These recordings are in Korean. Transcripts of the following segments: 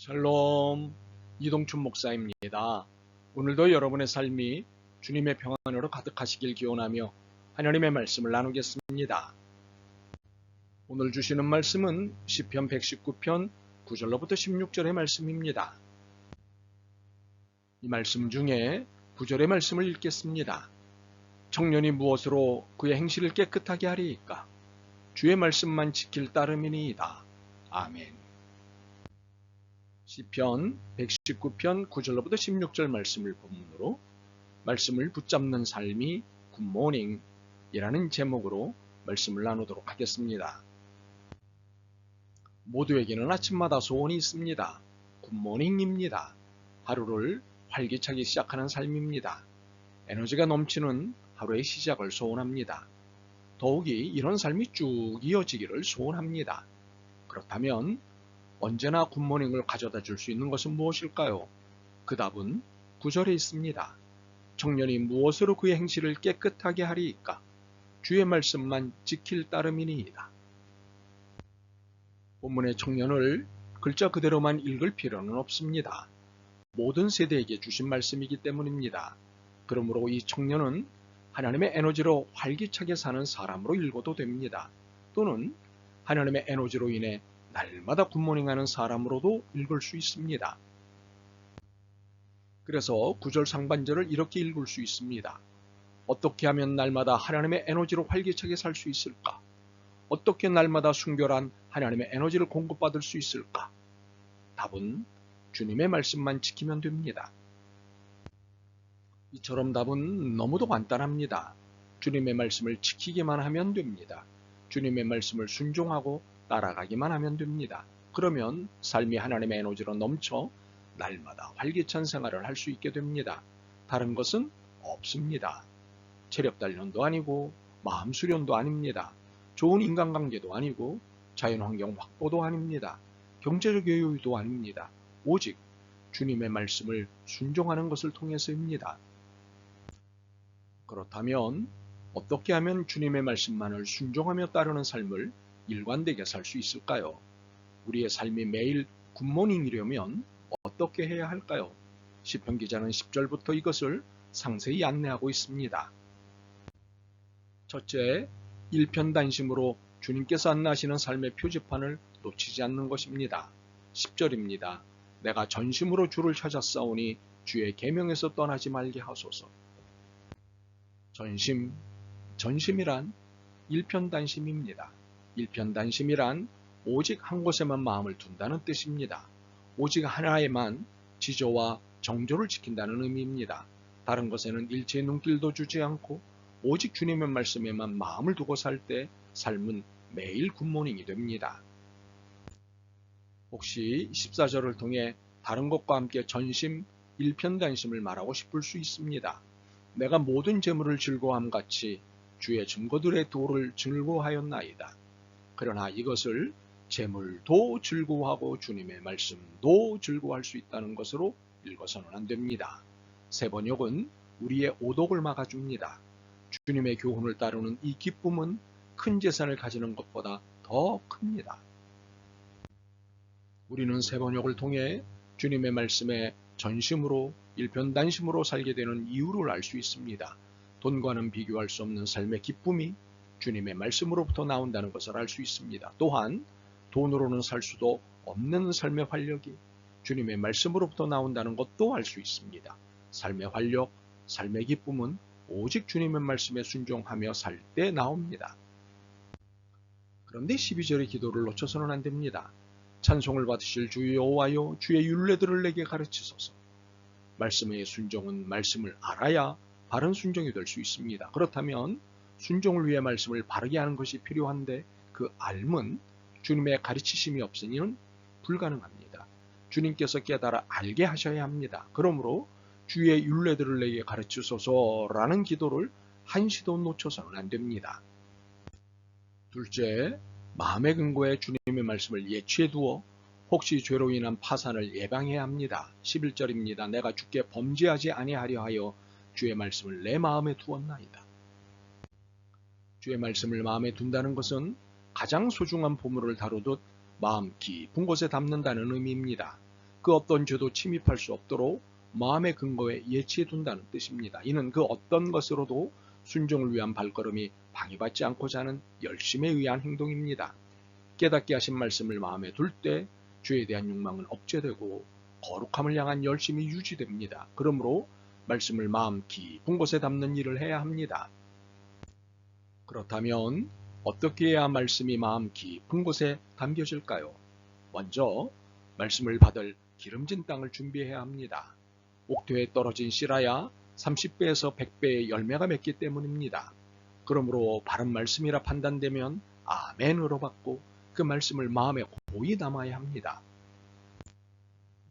샬롬 이동춘 목사입니다. 오늘도 여러분의 삶이 주님의 평안으로 가득하시길 기원하며 하나님의 말씀을 나누겠습니다. 오늘 주시는 말씀은 시편 119편 9절로부터 16절의 말씀입니다. 이 말씀 중에 9절의 말씀을 읽겠습니다. 청년이 무엇으로 그의 행실을 깨끗하게 하리이까? 주의 말씀만 지킬 따름이니이다. 아멘. 시편 119편 9절로부터 16절 말씀을 본문으로 말씀을 붙잡는 삶이 굿모닝이라는 제목으로 말씀을 나누도록 하겠습니다. 모두에게는 아침마다 소원이 있습니다. 굿모닝입니다. 하루를 활기차게 시작하는 삶입니다. 에너지가 넘치는 하루의 시작을 소원합니다. 더욱이 이런 삶이 쭉 이어지기를 소원합니다. 그렇다면 언제나 굿모닝을 가져다 줄 수 있는 것은 무엇일까요? 그 답은 구절에 있습니다. 청년이 무엇으로 그의 행실을 깨끗하게 하리이까? 주의 말씀만 지킬 따름이니이다. 본문의 청년을 글자 그대로만 읽을 필요는 없습니다. 모든 세대에게 주신 말씀이기 때문입니다. 그러므로 이 청년은 하나님의 에너지로 활기차게 사는 사람으로 읽어도 됩니다. 또는 하나님의 에너지로 인해 날마다 굿모닝 하는 사람으로도 읽을 수 있습니다. 그래서 구절 상반절을 이렇게 읽을 수 있습니다. 어떻게 하면 날마다 하나님의 에너지로 활기차게 살 수 있을까? 어떻게 날마다 순결한 하나님의 에너지를 공급받을 수 있을까? 답은 주님의 말씀만 지키면 됩니다. 이처럼 답은 너무도 간단합니다. 주님의 말씀을 지키기만 하면 됩니다. 주님의 말씀을 순종하고 따라가기만 하면 됩니다. 그러면 삶이 하나님의 에너지로 넘쳐 날마다 활기찬 생활을 할 수 있게 됩니다. 다른 것은 없습니다. 체력 단련도 아니고 마음 수련도 아닙니다. 좋은 인간관계도 아니고 자연환경 확보도 아닙니다. 경제적 여유도 아닙니다. 오직 주님의 말씀을 순종하는 것을 통해서입니다. 그렇다면 어떻게 하면 주님의 말씀만을 순종하며 따르는 삶을 일관되게 살 수 있을까요? 우리의 삶이 매일 굿모닝이려면 어떻게 해야 할까요? 시편 기자는 10절부터 이것을 상세히 안내하고 있습니다. 첫째, 일편단심으로 주님께서 안내하시는 삶의 표지판을 놓치지 않는 것입니다. 10절입니다. 내가 전심으로 주를 찾았사오니 주의 계명에서 떠나지 말게 하소서. 전심, 전심이란 일편단심입니다. 일편단심이란 오직 한 곳에만 마음을 둔다는 뜻입니다. 오직 하나에만 지조와 정조를 지킨다는 의미입니다. 다른 것에는 일체의 눈길도 주지 않고 오직 주님의 말씀에만 마음을 두고 살 때 삶은 매일 굿모닝이 됩니다. 혹시 14절을 통해 다른 것과 함께 전심, 일편단심을 말하고 싶을 수 있습니다. 내가 모든 재물을 즐거함 같이 주의 증거들의 도를 즐거워하였나이다. 그러나 이것을 재물도 즐거워하고 주님의 말씀도 즐거워할 수 있다는 것으로 읽어서는 안 됩니다. 세번역은 우리의 오독을 막아줍니다. 주님의 교훈을 따르는 이 기쁨은 큰 재산을 가지는 것보다 더 큽니다. 우리는 세번역을 통해 주님의 말씀에 전심으로 일편단심으로 살게 되는 이유를 알 수 있습니다. 돈과는 비교할 수 없는 삶의 기쁨이 주님의 말씀으로부터 나온다는 것을 알 수 있습니다. 또한 돈으로는 살 수도 없는 삶의 활력이 주님의 말씀으로부터 나온다는 것도 알 수 있습니다. 삶의 활력, 삶의 기쁨은 오직 주님의 말씀에 순종하며 살 때 나옵니다. 그런데 12절의 기도를 놓쳐서는 안 됩니다. 찬송을 받으실 주 여호와여 주의 율례들을 내게 가르치소서. 말씀의 순종은 말씀을 알아야 바른 순종이 될 수 있습니다. 그렇다면 순종을 위해 말씀을 바르게 하는 것이 필요한데 그 알문 주님의 가르치심이 없으니는 불가능합니다. 주님께서 깨달아 알게 하셔야 합니다. 그러므로 주의 율례들을 내게 가르치소서라는 기도를 한시도 놓쳐서는 안 됩니다. 둘째, 마음의 근거에 주님의 말씀을 예치해 두어 혹시 죄로 인한 파산을 예방해야 합니다. 11절입니다. 내가 주께 범죄하지 아니하려 하여 주의 말씀을 내 마음에 두었나이다. 주의 말씀을 마음에 둔다는 것은 가장 소중한 보물을 다루듯 마음 깊은 곳에 담는다는 의미입니다. 그 어떤 죄도 침입할 수 없도록 마음의 근거에 예치해 둔다는 뜻입니다. 이는 그 어떤 것으로도 순종을 위한 발걸음이 방해받지 않고자 하는 열심에 의한 행동입니다. 깨닫게 하신 말씀을 마음에 둘 때 죄에 대한 욕망은 억제되고 거룩함을 향한 열심이 유지됩니다. 그러므로 말씀을 마음 깊은 곳에 담는 일을 해야 합니다. 그렇다면 어떻게 해야 말씀이 마음 깊은 곳에 담겨질까요? 먼저 말씀을 받을 기름진 땅을 준비해야 합니다. 옥토에 떨어진 씨라야 30배에서 100배의 열매가 맺기 때문입니다. 그러므로 바른 말씀이라 판단되면 아멘으로 받고 그 말씀을 마음에 고이 담아야 합니다.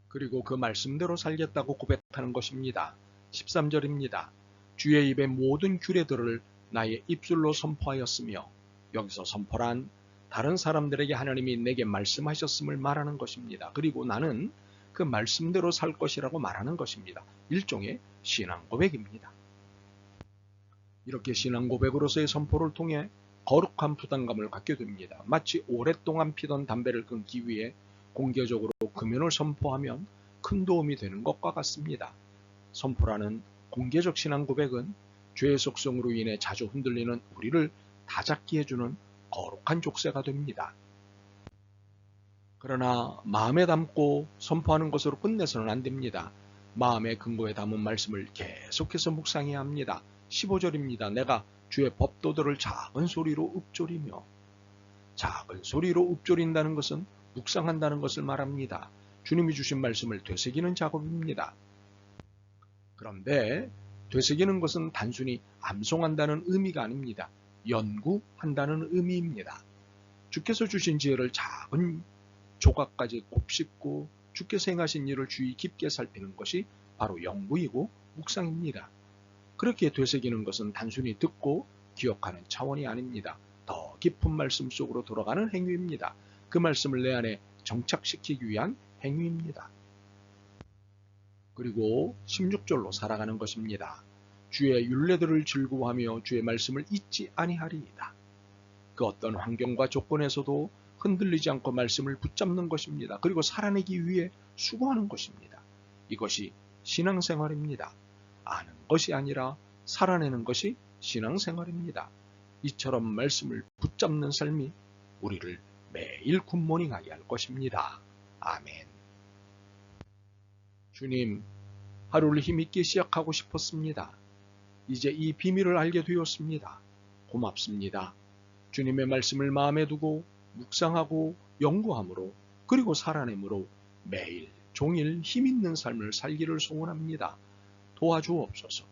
그리고 그 말씀대로 살겠다고 고백하는 것입니다. 13절입니다. 주의 입의 모든 규례들을 나의 입술로 선포하였으며 여기서 선포란 다른 사람들에게 하나님이 내게 말씀하셨음을 말하는 것입니다. 그리고 나는 그 말씀대로 살 것이라고 말하는 것입니다. 일종의 신앙 고백입니다. 이렇게 신앙 고백으로서의 선포를 통해 거룩한 부담감을 갖게 됩니다. 마치 오랫동안 피던 담배를 끊기 위해 공개적으로 금연을 선포하면 큰 도움이 되는 것과 같습니다. 선포라는 공개적 신앙 고백은 죄의 속성으로 인해 자주 흔들리는 우리를 다잡게 해주는 거룩한 족쇄가 됩니다. 그러나 마음에 담고 선포하는 것으로 끝내서는 안 됩니다. 마음의 근거에 담은 말씀을 계속해서 묵상해야 합니다. 15절입니다. 내가 주의 법도들을 작은 소리로 읊조리며 작은 소리로 읊조린다는 것은 묵상한다는 것을 말합니다. 주님이 주신 말씀을 되새기는 작업입니다. 그런데 되새기는 것은 단순히 암송한다는 의미가 아닙니다. 연구한다는 의미입니다. 주께서 주신 지혜를 작은 조각까지 곱씹고 주께서 행하신 일을 주의 깊게 살피는 것이 바로 연구이고 묵상입니다. 그렇게 되새기는 것은 단순히 듣고 기억하는 차원이 아닙니다. 더 깊은 말씀 속으로 돌아가는 행위입니다. 그 말씀을 내 안에 정착시키기 위한 행위입니다. 그리고 16절로 살아가는 것입니다. 주의 윤례들을 즐거워하며 주의 말씀을 잊지 아니하리이다. 그 어떤 환경과 조건에서도 흔들리지 않고 말씀을 붙잡는 것입니다. 그리고 살아내기 위해 수고하는 것입니다. 이것이 신앙생활입니다. 아는 것이 아니라 살아내는 것이 신앙생활입니다. 이처럼 말씀을 붙잡는 삶이 우리를 매일 굿모닝하게 할 것입니다. 아멘. 주님, 하루를 힘있게 시작하고 싶었습니다. 이제 이 비밀을 알게 되었습니다. 고맙습니다. 주님의 말씀을 마음에 두고 묵상하고 연구함으로 그리고 살아내므로 매일 종일 힘있는 삶을 살기를 소원합니다. 도와주옵소서.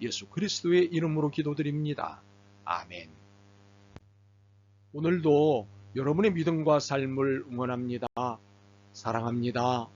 예수 그리스도의 이름으로 기도드립니다. 아멘. 오늘도 여러분의 믿음과 삶을 응원합니다. 사랑합니다.